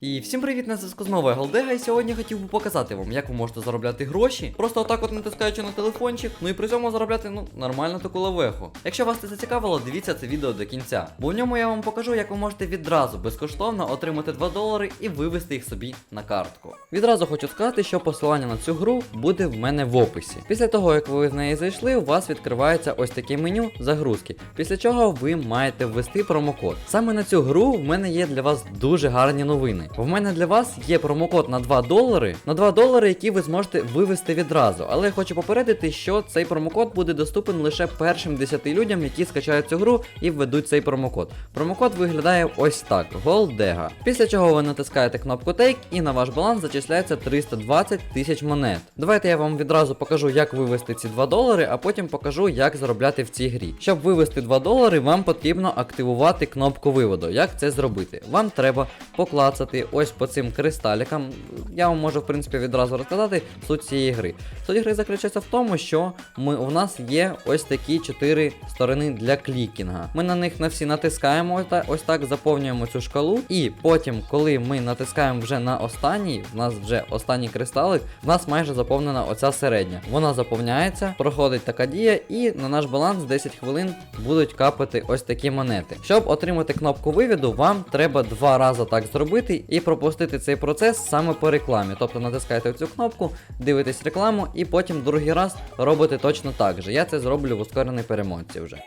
І всім привіт на зв'язку з новою Голдега, і сьогодні хотів би показати вам, як ви можете заробляти гроші, просто отак от натискаючи на телефончик, ну і при цьому заробляти ну нормально таку лавеху. Якщо вас це зацікавило, дивіться це відео до кінця. Бо в ньому я вам покажу, як ви можете відразу безкоштовно отримати 2 долари і вивести їх собі на картку. Відразу хочу сказати, що посилання на цю гру буде в мене в описі. Після того, як ви з неї зайшли, у вас відкривається ось таке меню загрузки, після чого ви маєте ввести промокод. Саме на цю гру в мене є для вас дуже гарні новини. В мене для вас є промокод на 2 долари, на 2 долари, які ви зможете вивести відразу. Але я хочу попередити, що цей промокод буде доступен лише першим 10 людям, які скачають цю гру і введуть цей промокод. Промокод виглядає ось так: Голдега. Після чого ви натискаєте кнопку Take і на ваш баланс зачисляється 320 тисяч монет. Давайте я вам відразу покажу, як вивести ці 2 долари, а потім покажу, як заробляти в цій грі. Щоб вивести 2 долари, вам потрібно активувати кнопку виводу. Як це зробити? Вам треба поклацати ось по цим кристалікам. Я вам можу, в принципі, відразу розказати суть цієї гри. Суть гри заключається в тому, що ми, у нас є ось такі 4 сторони для клікінга. Ми на них на всі натискаємо так, ось так, заповнюємо цю шкалу, і потім, коли ми натискаємо вже на останній, в нас вже останній кристалик, в нас майже заповнена оця середня. Вона заповняється, проходить така дія, і на наш баланс 10 хвилин будуть капати ось такі монети. Щоб отримати кнопку вивіду, вам треба два рази так зробити і пропустити цей процес саме по рекламі. Тобто натискаєте цю кнопку, дивитесь рекламу, і потім другий раз робите точно так же. Я це зроблю в ускореній перемотці вже.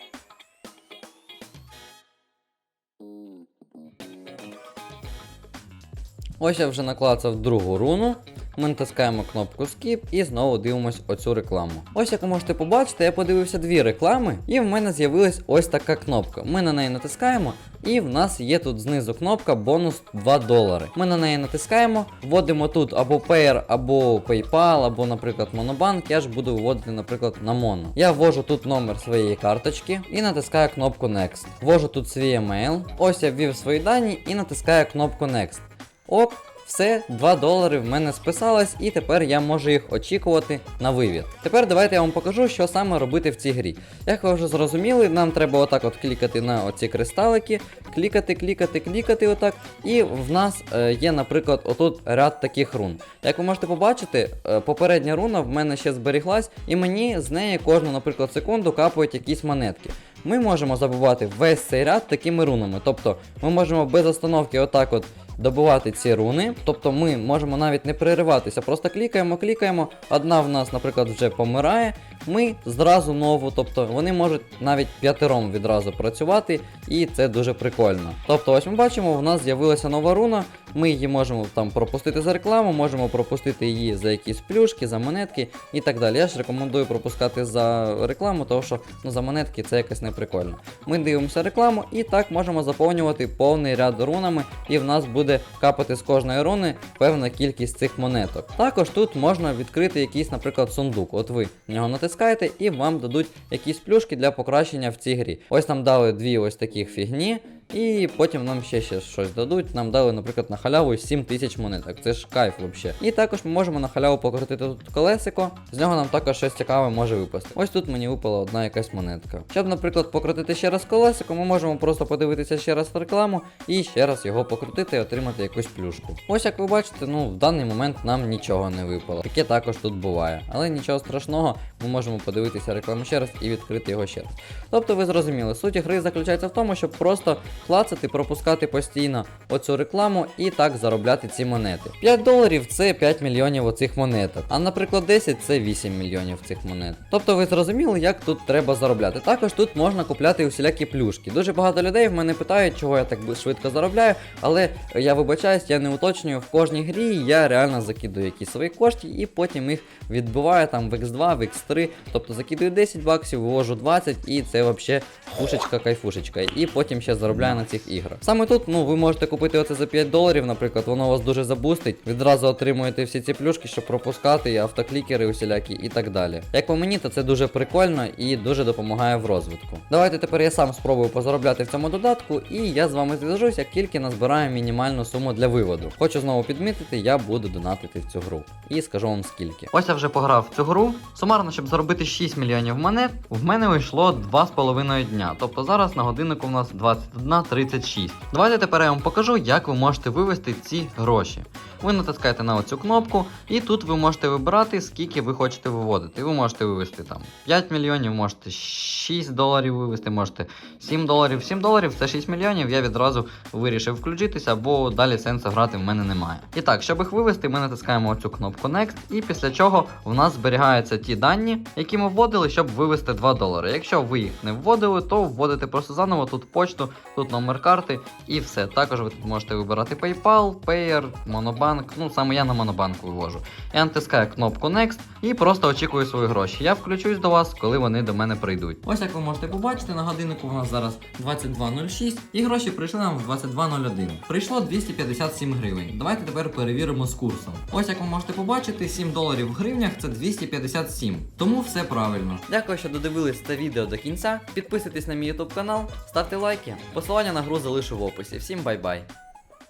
Ось я вже наклацав другу руну. Ми натискаємо кнопку Skip і знову дивимось оцю рекламу. Ось як ви можете побачити, я подивився дві реклами, і в мене з'явилась ось така кнопка. Ми на неї натискаємо, і в нас є тут знизу кнопка бонус 2 долари. Ми на неї натискаємо, вводимо тут або Payer, або PayPal, або, наприклад, Monobank. Я ж буду вводити, наприклад, на Mono. Я ввожу тут номер своєї карточки і натискаю кнопку Next. Ввожу тут свій email. Ось я ввів свої дані і натискаю кнопку Next. Ок, все, 2 долари в мене списалось, і тепер я можу їх очікувати на вивід. Тепер давайте я вам покажу, що саме робити в цій грі. Як ви вже зрозуміли, нам треба отак от клікати на оці кристалики, клікати, клікати, клікати отак. І в нас е, є, наприклад, отут ряд таких рун. Як ви можете побачити, е, попередня руна в мене ще зберіглась, і мені з неї кожну, наприклад, секунду капають якісь монетки. Ми можемо забувати весь цей ряд такими рунами. Тобто ми можемо без остановки отак от добувати ці руни. Тобто ми можемо навіть не перериватися, просто клікаємо, клікаємо. Одна в нас, наприклад, вже помирає. Ми зразу нову, тобто вони можуть навіть п'ятером відразу працювати, і це дуже прикольно. Тобто, ось ми бачимо, в нас з'явилася нова руна. Ми її можемо там пропустити за рекламу, можемо пропустити її за якісь плюшки, за монетки і так далі. Я ж рекомендую пропускати за рекламу, тому що ну, за монетки це якось не прикольно. Ми дивимося рекламу і так можемо заповнювати повний ряд рунами, і в нас буде капати з кожної руни певна кількість цих монеток. Також тут можна відкрити якийсь, наприклад, сундук. От ви на нього натискаєте і вам дадуть якісь плюшки для покращення в цій грі. Ось нам дали дві ось таких фігні. І потім нам ще, ще щось дадуть. Нам дали, наприклад, на халяву 7 тисяч монеток. Це ж кайф взагалі. І також ми можемо на халяву покрутити тут колесико. З нього нам також щось цікаве може випасти. Ось тут мені випала одна якась монетка. Щоб, наприклад, покрутити ще раз колесико, ми можемо просто подивитися ще раз рекламу і ще раз його покрутити і отримати якусь плюшку. Ось як ви бачите, ну в даний момент нам нічого не випало. Таке також тут буває. Але нічого страшного, ми можемо подивитися рекламу ще раз і відкрити його ще раз. Тобто ви зрозуміли, суть гри заключається в тому, щоб просто клацати, пропускати постійно оцю рекламу і так заробляти ці монети. 5 доларів це 5 мільйонів оцих монеток. А наприклад, 10 це 8 мільйонів цих монет. Тобто ви зрозуміли, як тут треба заробляти. Також тут можна купляти усілякі плюшки. Дуже багато людей в мене питають, чого я так швидко заробляю, але я вибачаюсь, я не уточнюю в кожній грі. Я реально закидую якісь свої кошти і потім їх відбиваю там в X2, в X3. Тобто закидую 10 баксів, вивожу 20 і це взагалі пушечка кайфушечка. І потім ще заробляю на цих іграх. Саме тут, ну, ви можете купити оце за 5 доларів, наприклад, воно вас дуже забустить. Відразу отримуєте всі ці плюшки, щоб пропускати, і автоклікери усілякі і так далі. Як по мені, то це дуже прикольно і дуже допомагає в розвитку. Давайте тепер я сам спробую позаробляти в цьому додатку, і я з вами зв'яжусь, як тільки назбираю мінімальну суму для виводу. Хочу знову підмітити, я буду донатити в цю гру. І скажу вам скільки. Ось я вже пограв в цю гру. Сумарно, щоб заробити 6 мільйонів монет, в мене вийшло 2,5 дня. Тобто зараз на годиннику у нас 21 1,36. Давайте тепер я вам покажу, як ви можете вивести ці гроші. Ви натискаєте на оцю кнопку, і тут ви можете вибирати, скільки ви хочете виводити. Ви можете вивести там 5 мільйонів, можете 6 доларів вивести, можете 7 доларів. 7 доларів це 6 мільйонів. Я відразу вирішив включитися, бо далі сенсу грати в мене немає. І так, щоб їх вивести, ми натискаємо оцю кнопку Next, і після чого в нас зберігаються ті дані, які ми вводили, щоб вивести 2 долари. Якщо ви їх не вводили, то вводите просто заново тут почту, тут номер карти і все. Також ви тут можете вибирати PayPal, Payer, Monobank. Ну саме я на Monobank вивожу. Я натискаю кнопку Next і просто очікую свої гроші. Я включусь до вас, коли вони до мене прийдуть. Ось як ви можете побачити, на годиннику у нас зараз 22.06 і гроші прийшли нам в 22.01. Прийшло 257 гривень. Давайте тепер перевіримо з курсом. Ось як ви можете побачити, 7 доларів в гривнях це 257. Тому все правильно. Дякую, що додивились це відео до кінця. Підписуйтесь на мій YouTube канал, ставте лайки. Посилання на гру залишу в описі. Всім бай-бай.